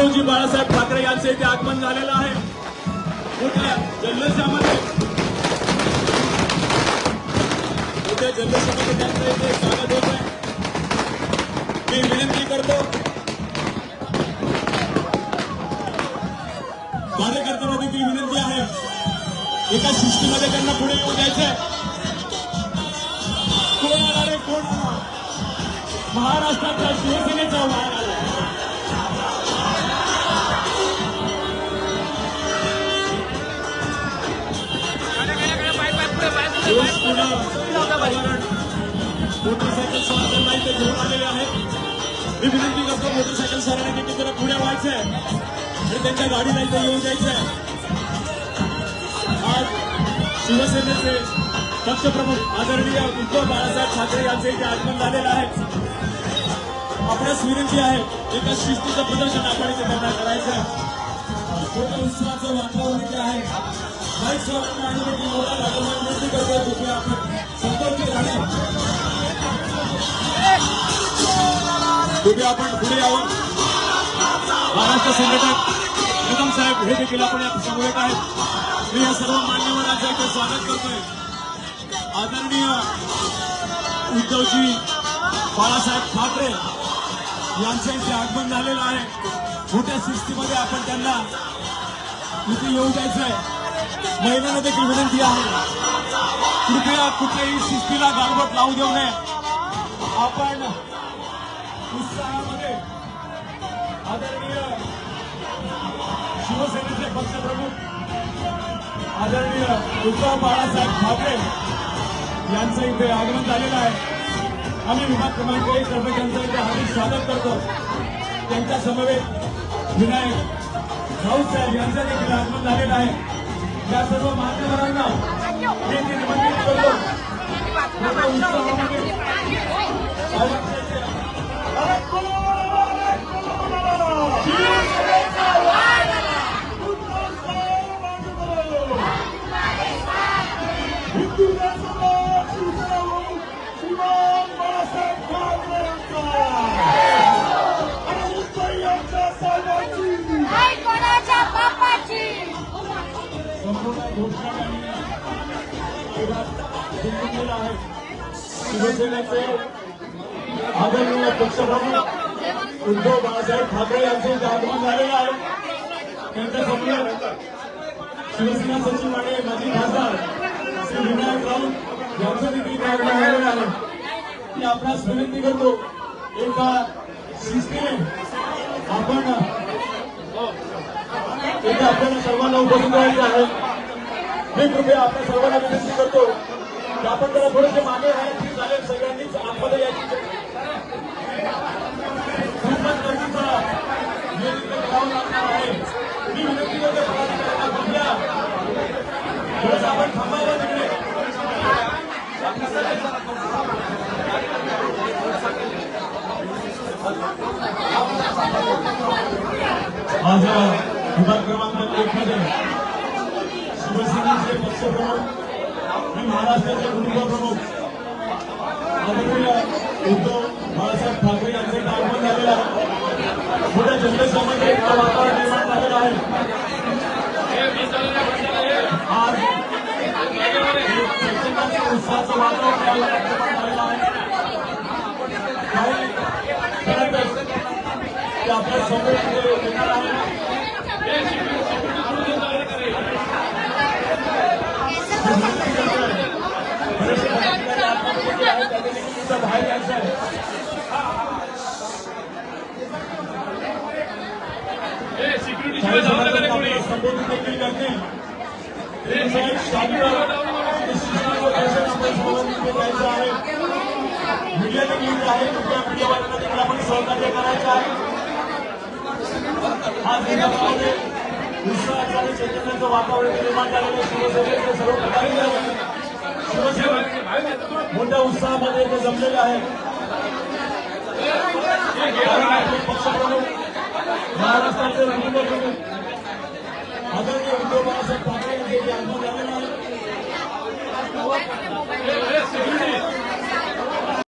उद्धवजी बाळासाहेब ठाकरे यांचं इथे आगमन झालेलं आहे. कुठल्या जल्लोषामध्ये? मोठ्या जल्लोषामध्ये त्यांचं इथे स्वागत होत आहे मी विनंती करतो. कार्यकर्त्यांना देखील विनंती आहे. एका शिस्तीमध्ये त्यांना पुढे येऊ द्यायचंय कोण आला कोण? आला महाराष्ट्रातल्या शिवसेनेचा मोटरसायकल सवार वातावरण मोटरसायकल इथे घेऊन आलेले आहेत. मी विनंती करतो मोटरसायकल सवारांना देखील जरा पुढे व्हायचं? आहे आणि त्यांच्या गाडीला इथे येऊन द्यायचंय आज शिवसेनेचे पक्षप्रमुख आदरणीय उद्धव बाळासाहेब ठाकरे यांचे इथे आगमन झालेलं आहे. आपणास विनंती आहे एका शिस्तीचं प्रदर्शन आपण इथे त्यांना करायचं आहे. मोठ्या उत्सवाचं वातावरण इथे आहे. कृपया आपण आपण पुढे यावं महाराष्ट्र संघटक कदम साहेब हे देखील आपण या समवेत आहेत. मी या सर्व मान्यवरांचं इथे स्वागत करतोय. आदरणीय उद्धवजी बाळासाहेब ठाकरे यांचं इथे आगमन झालेलं आहे. मोठ्या शिस्तीमध्ये आपण त्यांना इथे येऊ द्यायचं आहे महिलांना देखील विनंती आहे. कृपया कुठल्याही शिस्तीला गालबोट लावू देऊ नये. आपण उत्साहामध्ये आदरणीय शिवसेनेचे पक्षप्रमुख आदरणीय उद्धव बाळासाहेब ठाकरे यांचं इथे आगमन झालेलं आहे. आम्ही विभाग क्रमांक एक तर्फे त्यांचं इथे हार्दिक स्वागत करतो. त्यांच्या समवेत विनायक राऊत साहेब यांचं देखील आगमन झालेलं आहे. या सर्व मान्यवरांना मी इथे निमंत्रित करतो शिवसेनेचे आदरणीय पक्षप्रमुख उद्धव बाळासाहेब ठाकरे यांचे आगमन झालेलं आहे त्यांच्यासमोर शिवसेना सचिव आणि माजी खासदार श्री विनायक राऊत यांचं देखील इथे झालेलं आहे मी आपणास विनंती करतो एका शिस्तीने आपण एका आपल्याला सर्वांना उपस्थित राहायचं आहे मी कृपया आपल्या सर्वांना विनंती करतो की आपण जरा थोडेसे मागे राहण्याची चालेल सगळ्यांनीच आतमध्ये याची खूपच गर्दीचा लागणार आहे. मी विनंती करतो पदाधिकाऱ्यांना कृपया थोडंसं आपण थांबावं तिकडे. आज विभाग क्रमांक एक मध्ये शिवसेनेचे पक्षप्रमुख आणि महाराष्ट्राचे कुटुंबप्रमुख आदरणीय उद्धव बाळासाहेब ठाकरे यांचे इथे आगमन झालेलं आहे मोठ्या जनतेसमोर एक वातावरण निर्माण झालेलं आहे आज प्रेक्षकांचं उत्साहाचं वातावरण या निर्माण झालेलं आहे आपल्यासमोर येणार आहे सर्वांनी इथे घ्यायचं आहे मीडिया देखील इथे आहे कृपया मीडियावाल्यांना देखील आपण सहकार्य करायचं आहे आज विभागामध्ये आणि चैतन्याचं वातावरण निर्माण झालेलं शिवसेनेचे सर्व पदाधिकारी शिवसेना मोठ्या उत्साहामध्ये ते जमलेले आहेत पक्षप्रमुख महाराष्ट्राचे उपप्रमुख